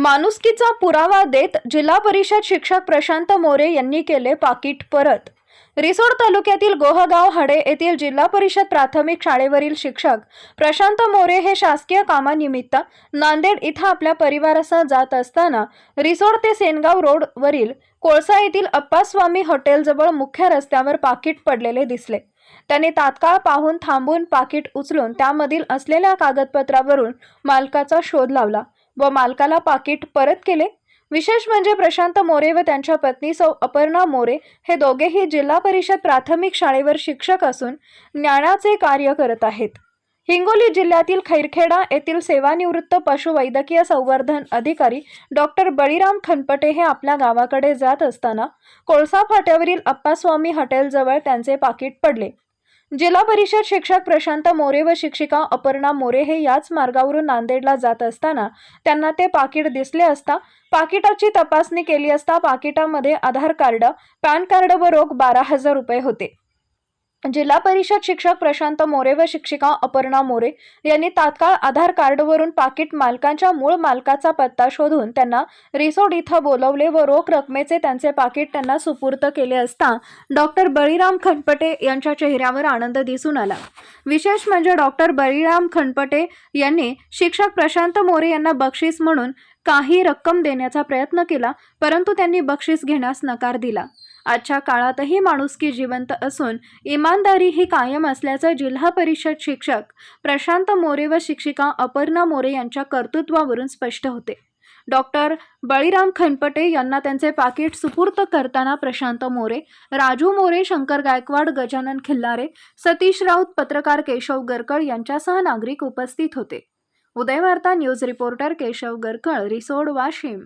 माणुसकीचा पुरावा देत जिल्हा परिषद शिक्षक प्रशांत मोरे यांनी केले पाकिट परत. रिसोड तालुक्यातील गोहगाव हाडे येथील जिल्हा परिषद प्राथमिक शाळेवरील शिक्षक प्रशांत मोरे हे शासकीय कामानिमित्त नांदेड इथं आपल्या परिवारासह जात असताना रिसोड ते सेनगाव रोडवरील कोळसा येथील अप्पास्वामी हॉटेलजवळ मुख्य रस्त्यावर पाकिट पडलेले दिसले. त्यांनी तात्काळ पाहून थांबून पाकिट उचलून त्यामधील असलेल्या कागदपत्रावरून मालकाचा शोध लावला. व मालकाला पाकिट परत केले. विशेष म्हणजे प्रशांत मोरे व त्यांच्या पत्नी सौ अपर्णा मोरे हे दोघेही जिल्हा परिषद प्राथमिक शाळेवर शिक्षक असून ज्ञानाचे कार्य करत आहेत. हिंगोली जिल्ह्यातील खैरखेडा येथील सेवानिवृत्त पशुवैद्यकीय संवर्धन अधिकारी डॉक्टर बळीराम खनपटे हे आपल्या गावाकडे जात असताना कोळसा फाट्यावरील अप्पास्वामी हॉटेलजवळ त्यांचे पाकिट पडले. जिल्हा परिषद शिक्षक प्रशांत मोरे व शिक्षिका अपर्णा मोरे हे याच मार्गावरून नांदेडला जात असताना त्यांना ते पाकिट दिसले असता पाकिटाची तपासणी केली असता पाकिटामध्ये आधार कार्ड पॅन कार्ड व रोख बारा हजार रुपये होते. जिल्हा परिषद शिक्षक प्रशांत मोरे व शिक्षिका अपर्णा मोरे यांनी तात्काळ आधार कार्डवरून पाकिट मालकांच्या मूळ मालकाचा पत्ता शोधून त्यांना रिसोड इथं बोलवले व रोख रकमेचे त्यांचे पाकिट त्यांना सुपूर्त केले असता डॉक्टर बळीराम खनपटे यांच्या चेहऱ्यावर आनंद दिसून आला. विशेष म्हणजे डॉक्टर बळीराम खनपटे यांनी शिक्षक प्रशांत मोरे यांना बक्षीस म्हणून काही रक्कम देण्याचा प्रयत्न केला परंतु त्यांनी बक्षीस घेण्यास नकार दिला. आजच्या काळातही माणुसकी जिवंत असून इमानदारी ही कायम असल्याचं जिल्हा परिषद शिक्षक प्रशांत मोरे व शिक्षिका अपर्णा मोरे यांच्या कर्तृत्वावरून स्पष्ट होते. डॉक्टर बळीराम खनपटे यांना त्यांचे पाकिट सुपूर्त करताना प्रशांत मोरे राजू मोरे शंकर गायकवाड गजानन खिल्लारे सतीश राऊत पत्रकार केशव गरकळ यांच्यासह नागरिक उपस्थित होते. Udayvarta news reporter Keshav Garkal Risod Washim.